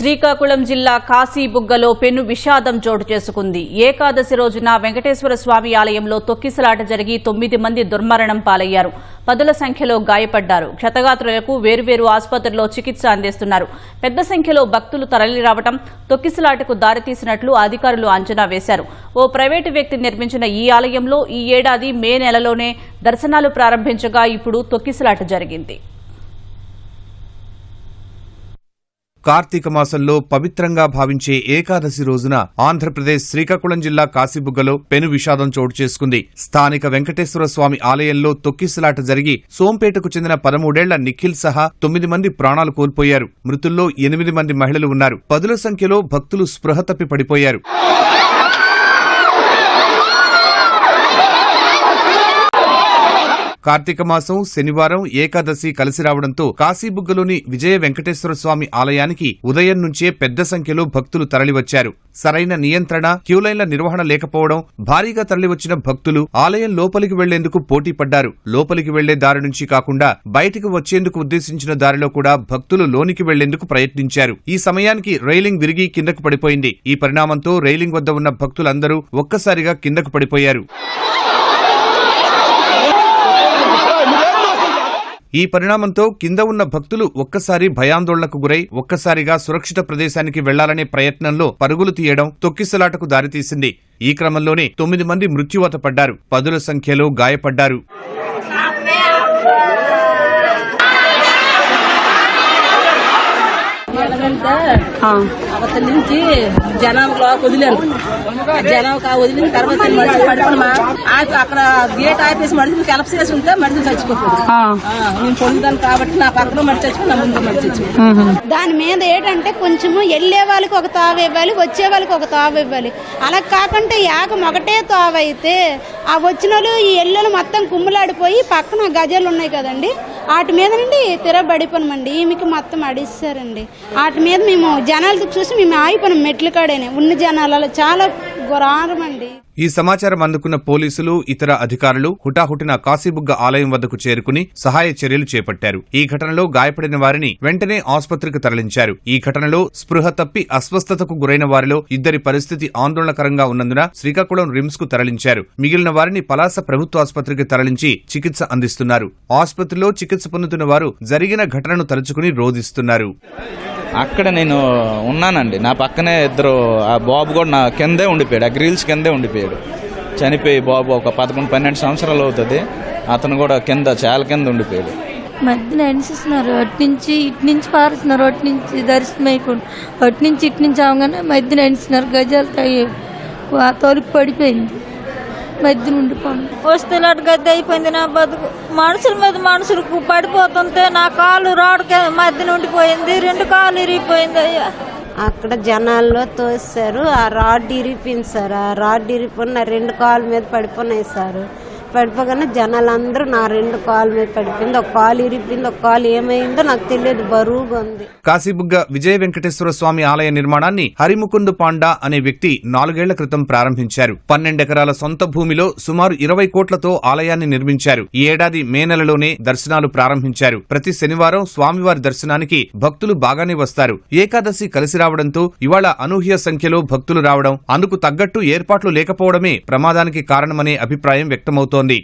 శ్రీకాకుళం జిల్లా కాశీబుగ్గలో పెను విషాదం చోటు చేసుకుంది. ఏకాదశి రోజున వెంకటేశ్వర స్వామి ఆలయంలో తొక్కిసలాట జరిగి తొమ్మిది మంది దుర్మరణం పాలయ్యారు. పదుల సంఖ్యలో గాయపడ్డారు. క్షతగాత్రులకు వేర్వేరు ఆసుపత్రుల్లో చికిత్స అందిస్తున్నారు. పెద్ద సంఖ్యలో భక్తులు తరలిరావటం తొక్కిసలాటకు దారితీసినట్లు అధికారులు అంచనా వేశారు. ఓ ప్రైవేటు వ్యక్తి నిర్మించిన ఈ ఆలయంలో ఈ ఏడాది మే నెలలోనే దర్శనాలు ప్రారంభించగా ఇప్పుడు తొక్కిసలాట జరిగింది. కార్తీక మాసంలో పవిత్రంగా భావించే ఏకాదశి రోజున ఆంధ్రప్రదేశ్ శ్రీకాకుళం జిల్లా కాశీబుగ్గలో పెను విషాదం చోటు చేసుకుంది. స్థానిక వెంకటేశ్వర స్వామి ఆలయంలో తొక్కిసలాట జరిగి సోంపేటకు చెందిన పదమూడేళ్ళ నిఖిల్ సహా తొమ్మిది మంది ప్రాణాలు కోల్పోయారు. మృతుల్లో ఎనిమిది మంది మహిళలు ఉన్నారు. పదుల సంఖ్యలో భక్తులు స్పృహ తప్పి పడిపోయారు. కార్తీక మాసం శనివారం ఏకాదశి కలిసి రావడంతో కాశీబుగ్గలోని విజయ వెంకటేశ్వర స్వామి ఆలయానికి ఉదయం నుంచే పెద్ద సంఖ్యలో భక్తులు తరలివచ్చారు. సరైన నియంత్రణ క్యూలైన్ల నిర్వహణ లేకపోవడం భారీగా తరలివచ్చిన భక్తులు ఆలయం లోపలికి వెళ్ళేందుకు పోటీ పడ్డారు. లోపలికి వెళ్ళే దారి నుంచి కాకుండా బయటికి వచ్చేందుకు ఉద్దేశించిన దారిలో కూడా భక్తులు లోనికి వెళ్ళేందుకు ప్రయత్నించారు. ఈ సమయానికి రైలింగ్ విరిగి కిందకు పడిపోయింది. ఈ పరిణామంతో రైలింగ్ వద్ద ఉన్న భక్తులందరూ ఒక్కసారిగా కిందకు పడిపోయారు. ఈ పరిణామంతో కింద ఉన్న భక్తులు ఒక్కసారి భయాందోళనకు గురై ఒక్కసారిగా సురక్షిత ప్రదేశానికి వెళ్ళాలనే ప్రయత్నంలో పరుగులు తీయడం తొక్కిసలాటకు దారితీసింది. ఈ క్రమంలోనే తొమ్మిది మంది మృత్యువాత పడ్డారు. పదుల సంఖ్యలో గాయపడ్డారు. ఎలాగంటే అవతల నుంచి జనంలో వదిలాను. జనం కా- వదిలిన తర్వాత మనుషులు పడుకున్నా అక్కడ గేట్ ఆపేసి మనుషులు కలప చేసి ఉంటే మనుషులు చచ్చిపోతుంది నేను పొందుతాను కాబట్టి నా పక్కన మడి చచ్చిపోయి నా ముందు మడి చచ్చిపోయి దాని మీద ఏంటంటే కొంచెము వెళ్ళే వాళ్ళకి ఒక తావు ఇవ్వాలి వచ్చే వాళ్ళకి ఒక తావు ఇవ్వాలి. అలా కాకుండా యాగం ఒకటే తావు అయితే ఆ వచ్చిన వాళ్ళు ఈ ఎల్లలు మొత్తం కుమ్ములాడిపోయి పక్కన గజాలు ఉన్నాయి కదండి. వాటి మీద నుండి తిరబడిపోనమండి ఈమెకి మొత్తం అడిస్తారండి. వాటి మీద మేము జనాలతో చూసి మేము ఆగిపోయినాం మెట్లు కాడేనే. ఉన్న జనాలలో చాలా అండి ఈ సమాచారం అందుకున్న పోలీసులు ఇతర అధికారులు హుటాహుటిన కాశీబుగ్గ ఆలయం వద్దకు చేరుకుని సహాయ చర్యలు చేపట్టారు. ఈ ఘటనలో గాయపడిన వారిని వెంటనే ఆసుపత్రికి తరలించారు. ఈ ఘటనలో స్పృహ తప్పి అస్వస్థతకు గురైన వారిలో ఇద్దరి పరిస్థితి ఆందోళనకరంగా ఉన్నందున శ్రీకాకుళం రిమ్స్కు తరలించారు. మిగిలిన వారిని పలాస ప్రభుత్వ ఆసుపత్రికి తరలించి చికిత్స అందిస్తున్నారు. ఆసుపత్రిలో చికిత్స పొందుతున్న వారు జరిగిన ఘటనను తలుచుకుని రోధిస్తున్నారు. అక్కడ నేను ఉన్నానండి. నా పక్కనే ఇద్దరు ఆ బాబు కూడా నా కిందే ఉండిపోయాడు. ఆ గ్రిల్స్ కిందే ఉండిపోయాడు. చనిపోయి బాబు ఒక పదకొండు పన్నెండు సంవత్సరాలు అవుతుంది. అతను కూడా కింద చాలా కింద ఉండిపోయాడు. మధ్యన ఎండిస్తున్నారు అటు నుంచి ఇటు నుంచి పారుతున్నారు అటు నుంచి దర్శనం అయిపోయి అటు నుంచి ఇటు నుంచి అవగానే మధ్యన ఎండిస్తున్నారు గజాలు తగి తలుపు పడిపోయింది. మధ్య నుండి వస్తున్నట్టు గద్దె అయిపోయింది నా బతుకు. మనుషుల మీద మనుషులకు పడిపోతుంటే నా కాలు రాడుకే మధ్య నుండి పోయింది రెండు కాలు ఇరిగిపోయింది అయ్యా. అక్కడ జనాల్లో తోసారు ఆ రాడ్ ఇరిపోయింది సార్. ఆ రాడ్ ఇరిపోయిన రెండు కాళ్ళ మీద పడిపోయినాయి సార్. పడిపోగానే జనాలందరూ నా రెండు కాలు మీద పడిపోయింది. ఒక కాలు ఇరిపోయింది ఒక కాలు ఏమైందో నాకు తెలియదు. బరువుగా ఉంది. కాశీబుగ్గ విజయ వెంకటేశ్వర స్వామి ఆలయ నిర్మాణాన్ని హరిముకుందు పాండా అనే వ్యక్తి నాలుగేళ్ళ క్రితం ప్రారంభించారు. పన్నెండెకరాల సొంత భూమిలో సుమారు ఇరవై కోట్లతో ఆలయాన్ని నిర్మించారు. ఈ ఏడాది మే నెలలోనే దర్శనాలు ప్రారంభించారు. ప్రతి శనివారం స్వామివారి దర్శనానికి భక్తులు బాగానే వస్తారు. ఏకాదశి కలిసి రావడంతో ఇవాళ అనూహ్య సంఖ్యలో భక్తులు రావడం అందుకు తగ్గట్టు ఏర్పాట్లు లేకపోవడమే ప్రమాదానికి కారణమనే అభిప్రాయం వ్యక్తమవుతోంది. పేర్కొంది